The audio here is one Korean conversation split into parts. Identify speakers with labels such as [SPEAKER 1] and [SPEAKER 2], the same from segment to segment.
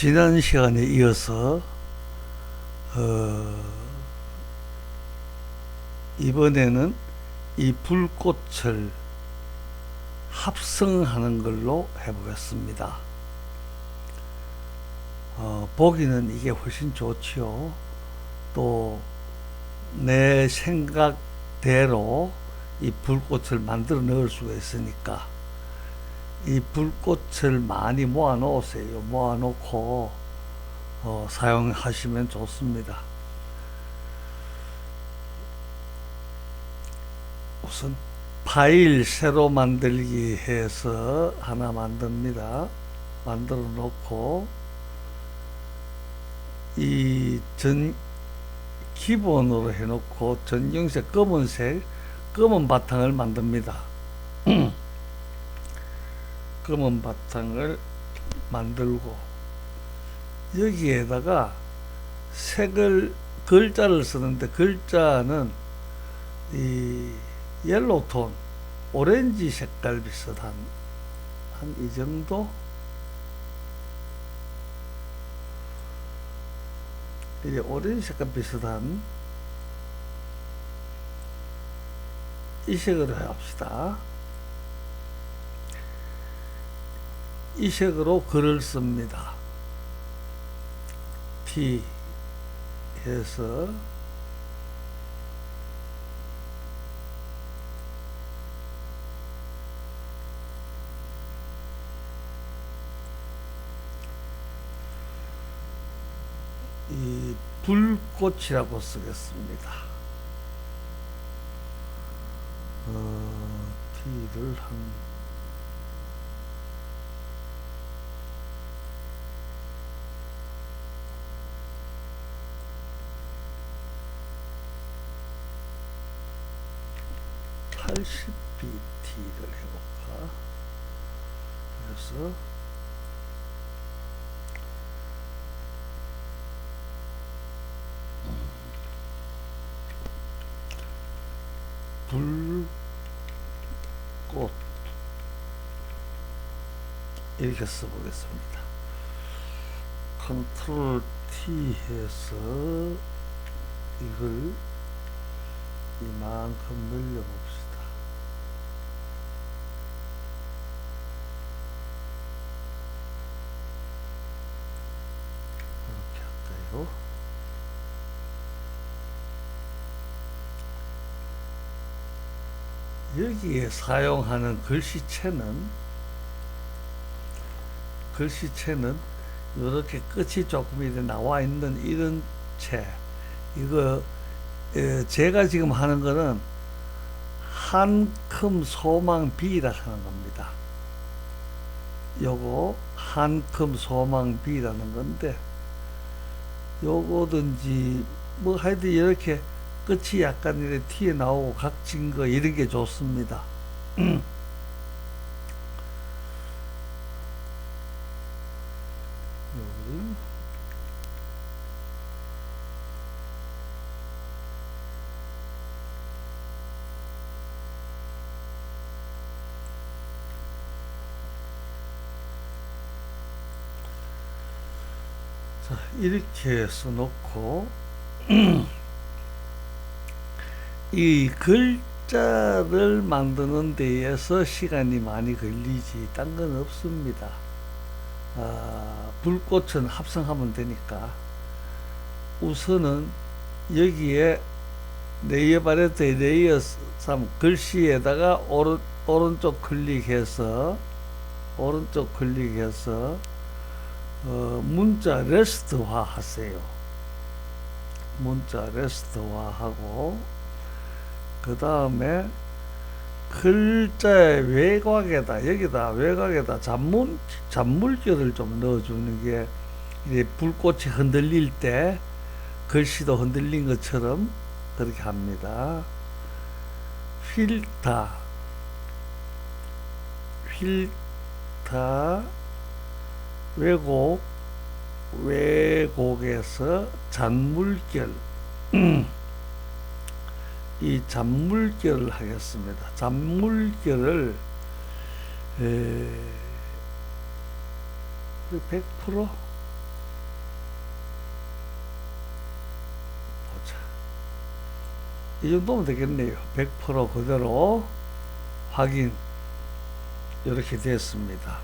[SPEAKER 1] 지난 시간에 이어서 어, 이번에는 이 불꽃을 합성하는 걸로 해보겠습니다. 어, 보기는 이게 훨씬 좋지요. 또 내 생각대로 이 불꽃을 만들어 넣을 수가 있으니까 이 불꽃을 많이 모아 놓으세요. 모아 놓고 어, 사용하시면 좋습니다. 우선 파일 새로 만들기 해서 하나 만듭니다. 만들어 놓고 이 전 기본으로 해놓고 전경색 검은색 검은 바탕을 만듭니다. 검은 바탕을 만들고 여기에다가 색을 글자를 쓰는데 글자는 이 옐로우 톤 오렌지 색깔 비슷한 한 이 정도 이제 오렌지 색깔 비슷한 이 색으로 합시다. 이 색으로 글을 씁니다. T 해서 이 불꽃이라고 쓰겠습니다. 어, T를 한 팔십 BT를 해볼까? 그래서 불꽃 이렇게 써보겠습니다. 컨트롤 T 해서 이걸 이만큼 늘려봅시다. 이렇게 할까요? 여기에 사용하는 글씨체는 글씨체는 이렇게 끝이 조금 이렇게 나와 있는 이런 채 이거 에, 제가 지금 하는 거는 한큼 소망 B라 하는 겁니다. 요거 한큼 소망 B라는 건데 요거든지 뭐 하여튼 이렇게 끝이 약간 이렇게 튀어 나오고 각진 거 이런 게 좋습니다. 이렇게 써놓고 이 글자를 만드는 데에서 시간이 많이 걸리지 딴 건 없습니다. 아, 불꽃은 합성하면 되니까 우선은 여기에 레이어 바레트의 레이어 3 글씨에다가 오른, 오른쪽 클릭해서 오른쪽 클릭해서 어, 문자 레스트화 하세요. 문자 레스트화 하고 그 다음에 글자의 외곽에다 여기다 외곽에다 잔물 잔물결을 좀 넣어주는 게 이제 불꽃이 흔들릴 때 글씨도 흔들린 것처럼 그렇게 합니다. 필터. 필터. 왜곡. 왜곡에서 잔물결 이 잔물결을 하겠습니다. 잔물결을 100% 보자. 이 정도면 되겠네요. 100% 그대로 확인 이렇게 됐습니다.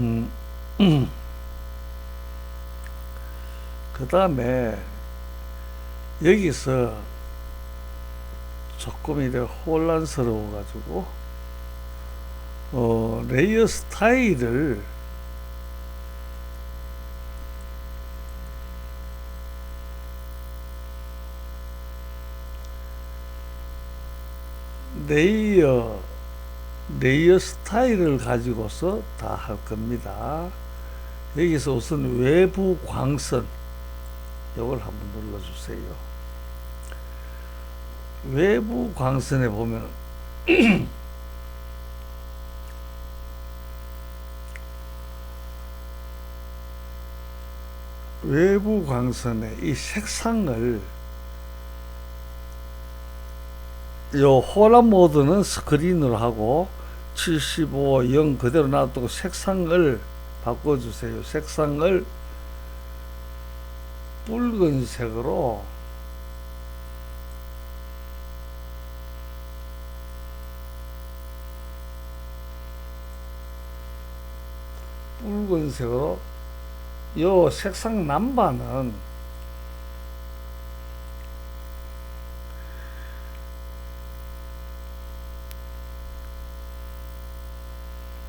[SPEAKER 1] 음, 그 다음에 여기서 조금 이래 혼란스러워 가지고 어, 레이어 스타일을 레이어 레이어 스타일을 가지고서 다 할 겁니다. 여기서 우선 외부 광선 이걸 한번 눌러주세요. 외부 광선에 보면 외부 광선의 이 색상을 요 호란 모드는 스크린으로 하고 75, 0 그대로 놔두고 색상을 바꿔주세요. 색상을 붉은색으로 붉은색으로 요 색상 남반은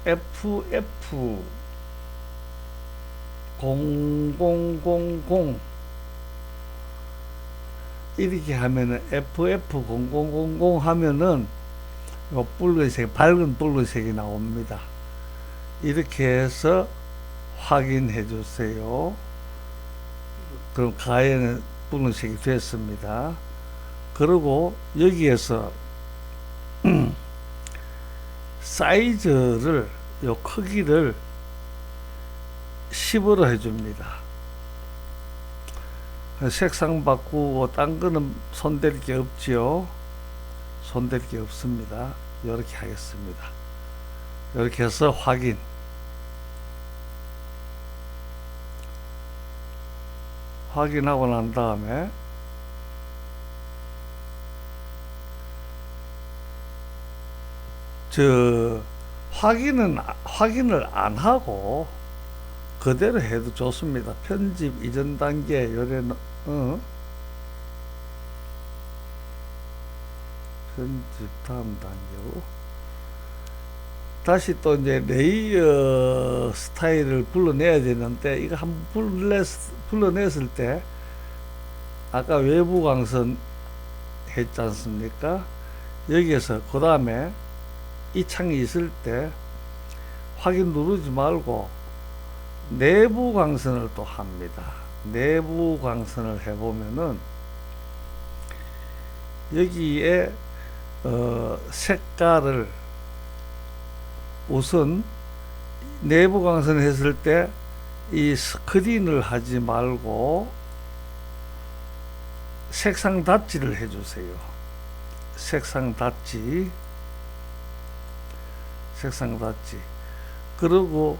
[SPEAKER 1] FF 0000 이렇게 하면은 FF0000 하면은 요 붉은색 밝은 붉은색이 나옵니다. 이렇게 해서 확인해 주세요. 그럼 가에는 붉은색이 됐습니다. 그리고 여기에서 사이즈를 요 크기를 10으로 해줍니다. 색상 바꾸고 딴 거는 손댈 게 없지요. 손댈 게 없습니다. 이렇게 하겠습니다. 이렇게 해서 확인. 확인하고 난 다음에 저 확인은 확인을 안 하고 그대로 해도 좋습니다. 편집 이전 단계 요래 어? 편집 다음 단계로 다시 또 이제 레이어 스타일을 불러내야 되는데 이거 한번 불러 불러냈을 때 아까 외부 광선 했지 않습니까? 여기에서 그 다음에 이 창이 있을 때 확인 누르지 말고 내부 광선을 또 합니다. 내부 광선을 해보면은 여기에 어, 색깔을 우선 내부 광선 했을 때 이 스크린을 하지 말고 색상 닫지를 해주세요. 색상 닫지 색상 닫지 그리고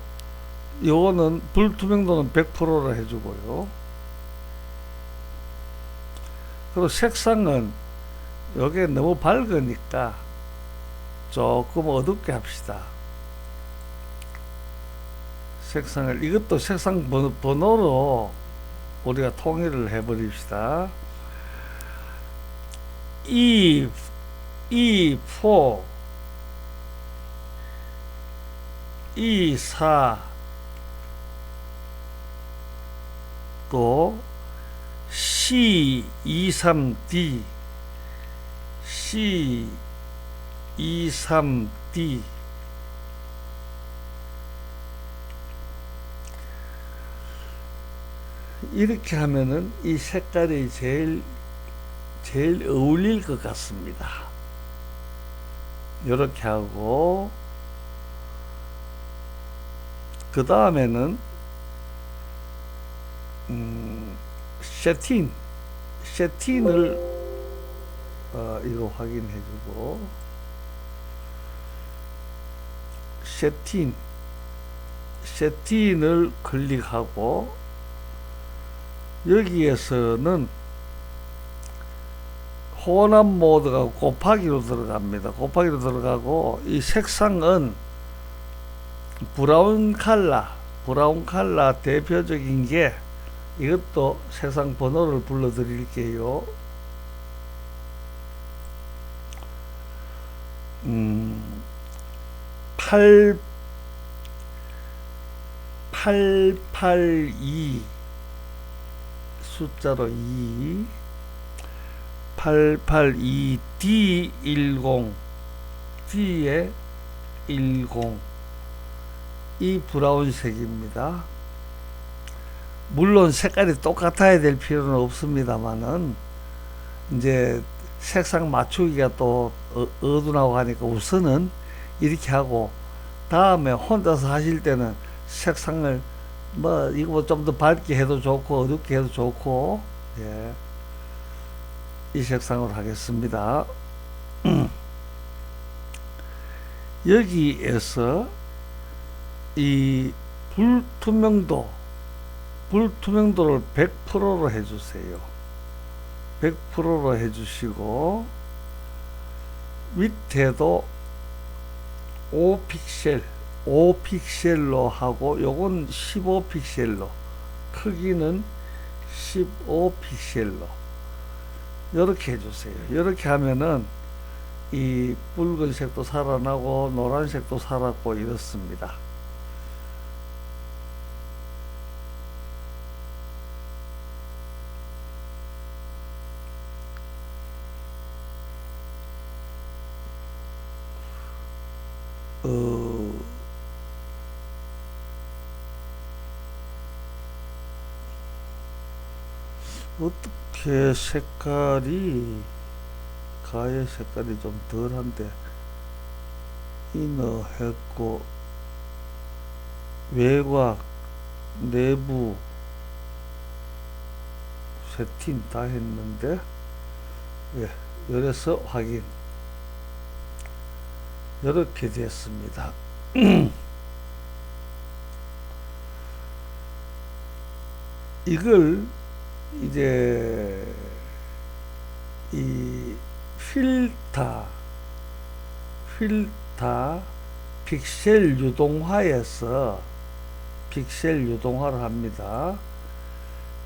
[SPEAKER 1] 요거는 불투명도는 100%로 해주고요. 그리고 색상은 요게 너무 밝으니까 조금 어둡게 합시다. 색상을 이것도 색상 번호, 번호로 우리가 통일을 해버립시다. E, E4, E4, 또 C23D, C23D, 이렇게 하면은 이 색깔이 제일 제일 어울릴 것 같습니다. 이렇게 하고 그 다음에는 음, 세틴 세틴을 어, 이거 확인해주고 세틴 세팅을 클릭하고 여기에서는 혼합 모드가 곱하기로 들어갑니다. 곱하기로 들어가고 이 색상은 브라운 칼라, 브라운 칼라 대표적인 게 이것도 세상 번호를 불러 드릴게요. 음, 8 882 숫자로 2 882D10 D에 10 이 브라운색입니다. 물론 색깔이 똑같아야 될 필요는 없습니다만은 이제 색상 맞추기가 또 어- 어두나고 하니까 우선은 이렇게 하고 다음에 혼자서 하실 때는 색상을 뭐 이거 좀 더 밝게 해도 좋고 어둡게 해도 좋고 예. 이 색상으로 하겠습니다. 여기에서 이 불투명도 불투명도를 100%로 해주세요. 100%로 해주시고 밑에도 5픽셀 5픽셀로 하고 요건 15픽셀로 크기는 15픽셀로 이렇게 해주세요. 이렇게 하면은 이 붉은색도 살아나고 노란색도 살았고 이렇습니다. 어, 어떻게 색깔이 가의 색깔이 좀 덜한데 이너 했고 외곽 내부 세팅 다 했는데 예, 이래서 확인 이렇게 됐습니다. 이걸 이제 이 필터 필터 픽셀 유동화에서 픽셀 유동화를 합니다.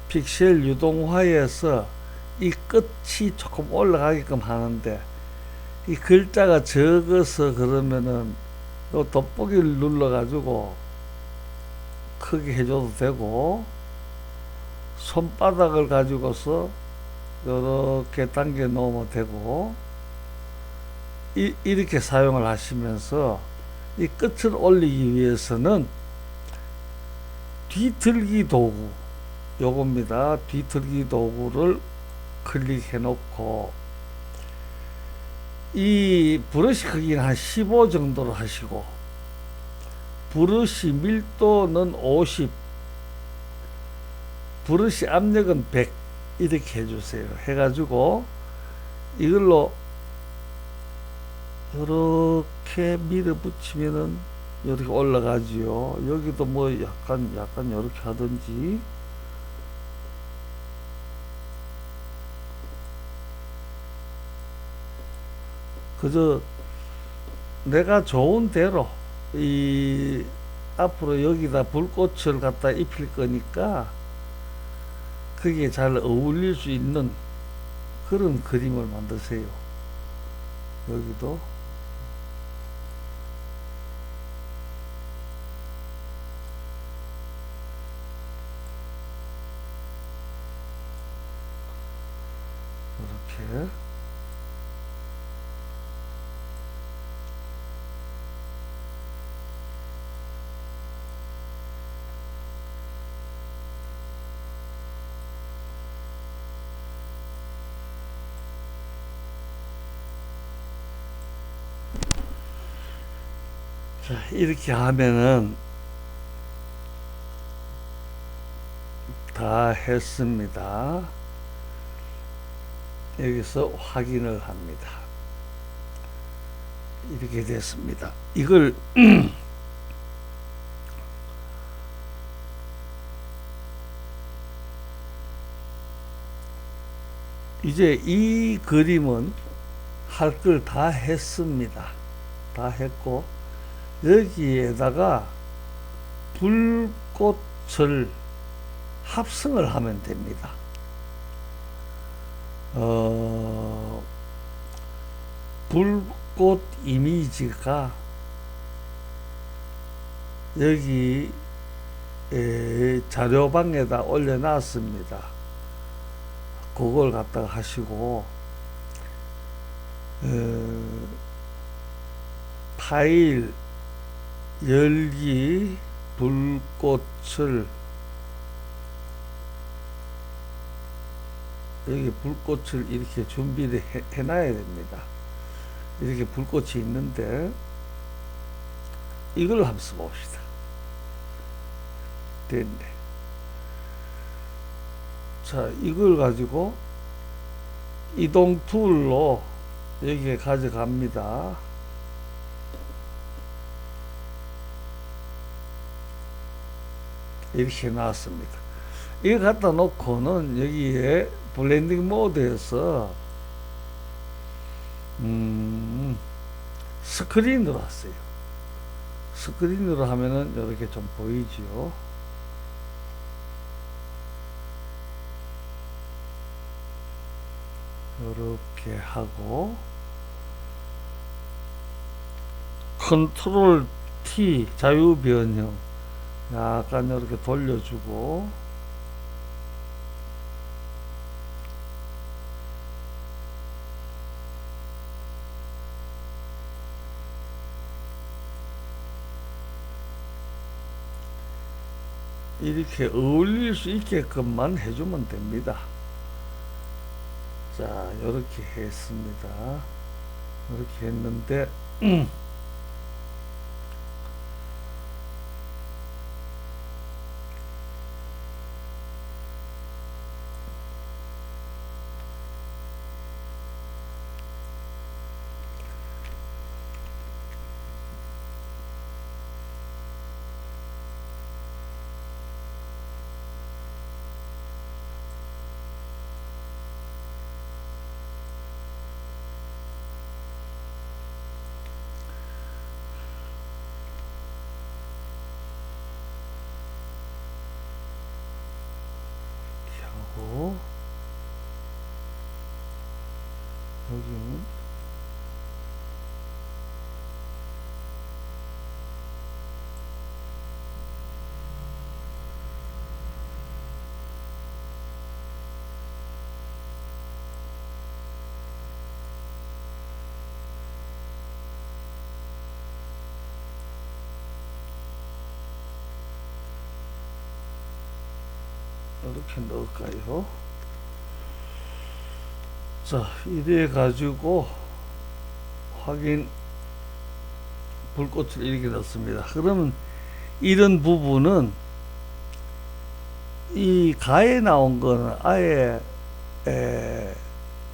[SPEAKER 1] 픽셀 유동화에서 이 끝이 조금 올라가게끔 하는데 이 글자가 적어서 그러면은 요 돋보기를 눌러 가지고 크게 해줘도 되고 손바닥을 가지고서 이렇게 당겨 놓으면 되고 이, 이렇게 사용을 하시면서 이 끝을 올리기 위해서는 뒤틀기 도구 요겁니다. 뒤틀기 도구를 클릭해 놓고 이 브러쉬 크기는 한 15 정도로 하시고 브러쉬 밀도는 50 브러쉬 압력은 100 이렇게 해주세요. 해가지고 이걸로 이렇게 밀어 붙이면은 이렇게 올라가지요. 여기도 뭐 약간 약간 이렇게 하든지 그저 내가 좋은 대로 이 앞으로 여기다 불꽃을 갖다 입힐 거니까 그게 잘 어울릴 수 있는 그런 그림을 만드세요. 여기도 자, 이렇게 하면은 다 했습니다. 여기서 확인을 합니다. 이렇게 됐습니다. 이걸 이제 이 그림은 할 걸 다 했습니다. 다 했고 여기에다가 불꽃을 합성을 하면 됩니다. 어, 불꽃 이미지가 여기 에, 자료방에다 올려놨습니다. 그걸 갖다가 하시고 어, 파일 열기 불꽃을 여기 불꽃을 이렇게 준비를 해, 해놔야 됩니다. 이렇게 불꽃이 있는데 이걸 한번 써봅시다. 됐네. 자, 이걸 가지고 이동 툴로 여기에 가져갑니다. 이렇게 나왔습니다. 이거 갖다 놓고는 여기에 블렌딩 모드에서 음, 스크린으로 왔어요. 스크린으로 하면은 이렇게 좀 보이지요. 이렇게 하고 컨트롤 T 자유 변형 약간 이렇게 돌려주고 이렇게 어울릴 수 있게끔만 해주면 됩니다. 자, 이렇게 했습니다. 이렇게 했는데, 이렇게 하고, 여기는 이렇게 넣을까요? 자, 이래 가지고 확인 불꽃을 이렇게 넣습니다. 그러면 이런 부분은 이 가에 나온 거는 아예 에,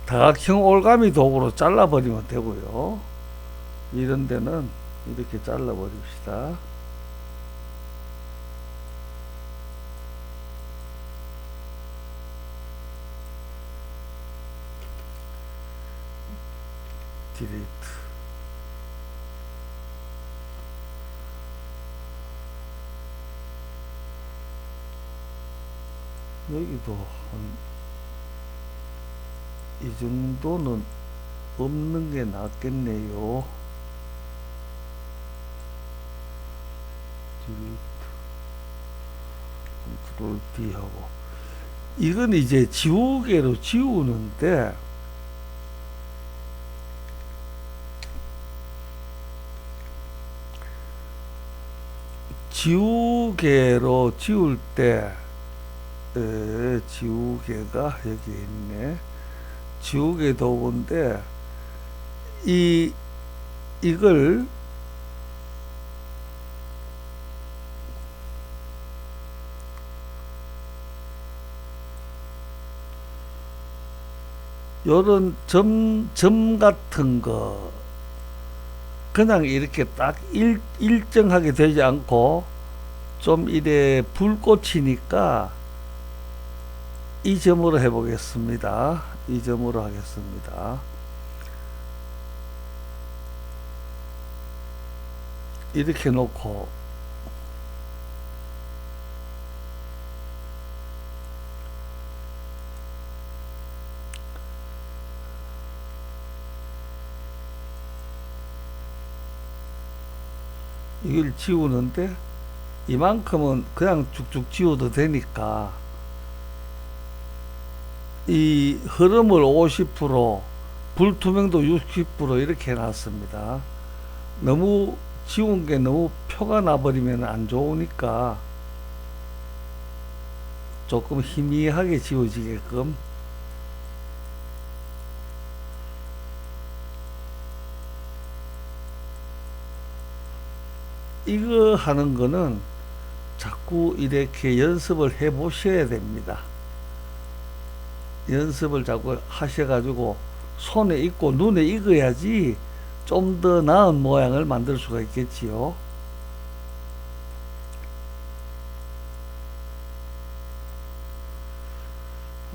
[SPEAKER 1] 다각형 올가미 도구로 잘라버리면 되고요. 이런 데는 이렇게 잘라버립시다. 디레이트 여기도 한 이 정도는 없는 게 낫겠네요. 컨트롤 D 하고. 이건 이제 지우개로 지우는데 지우개로 지울 때 에, 지우개가 여기 있네. 지우개 도구인데 이 이걸 요런 점, 점 같은 거 그냥 이렇게 딱 일, 일정하게 되지 않고 좀 이래 불꽃이니까 이 점으로 해보겠습니다. 이 점으로 하겠습니다. 이렇게 놓고 이걸 지우는데 이만큼은 그냥 쭉쭉 지워도 되니까 이 흐름을 50% 불투명도 60% 이렇게 해놨습니다. 너무 지운 게 너무 표가 나버리면 안 좋으니까 조금 희미하게 지워지게끔 이거 하는 거는 자꾸 이렇게 연습을 해 보셔야 됩니다. 연습을 자꾸 하셔가지고 손에 익고 눈에 익어야지 좀 더 나은 모양을 만들 수가 있겠지요.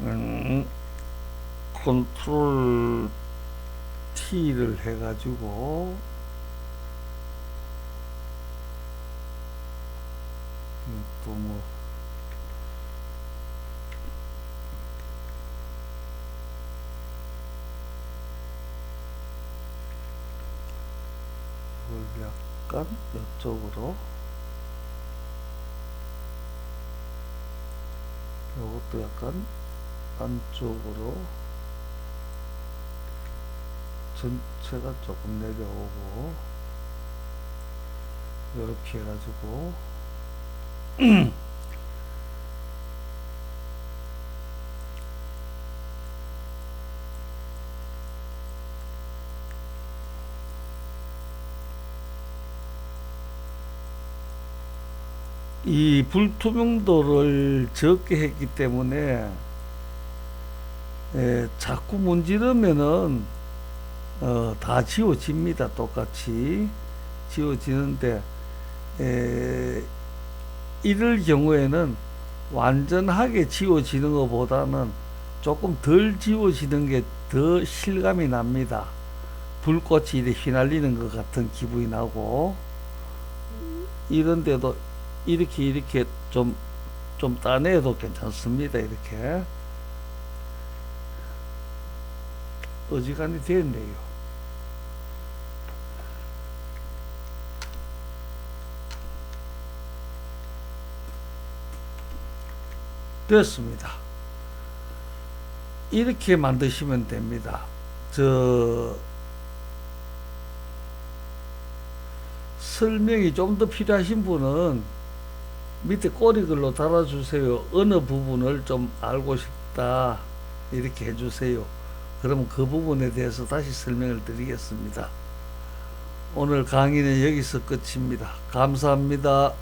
[SPEAKER 1] 음, 컨트롤 T를 해가지고 또 뭐. 이걸 약간 이쪽으로. 이것도 약간 안쪽으로 전체가 조금 내려오고 이렇게 해가지고 이 불투명도를 적게 했기 때문에 에, 자꾸 문지르면은 어, 다 지워집니다. 똑같이 지워지는데 에, 이럴 경우에는 완전하게 지워지는 것보다는 조금 덜 지워지는 게 더 실감이 납니다. 불꽃이 이렇게 휘날리는 것 같은 기분이 나고 이런데도 이렇게 이렇게 좀 좀 따내도 괜찮습니다. 이렇게 어지간히 됐네요. 됐습니다. 이렇게 만드시면 됩니다. 저 설명이 좀 더 필요하신 분은 밑에 꼬리글로 달아주세요. 어느 부분을 좀 알고 싶다. 이렇게 해주세요. 그럼 그 부분에 대해서 다시 설명을 드리겠습니다. 오늘 강의는 여기서 끝입니다. 감사합니다.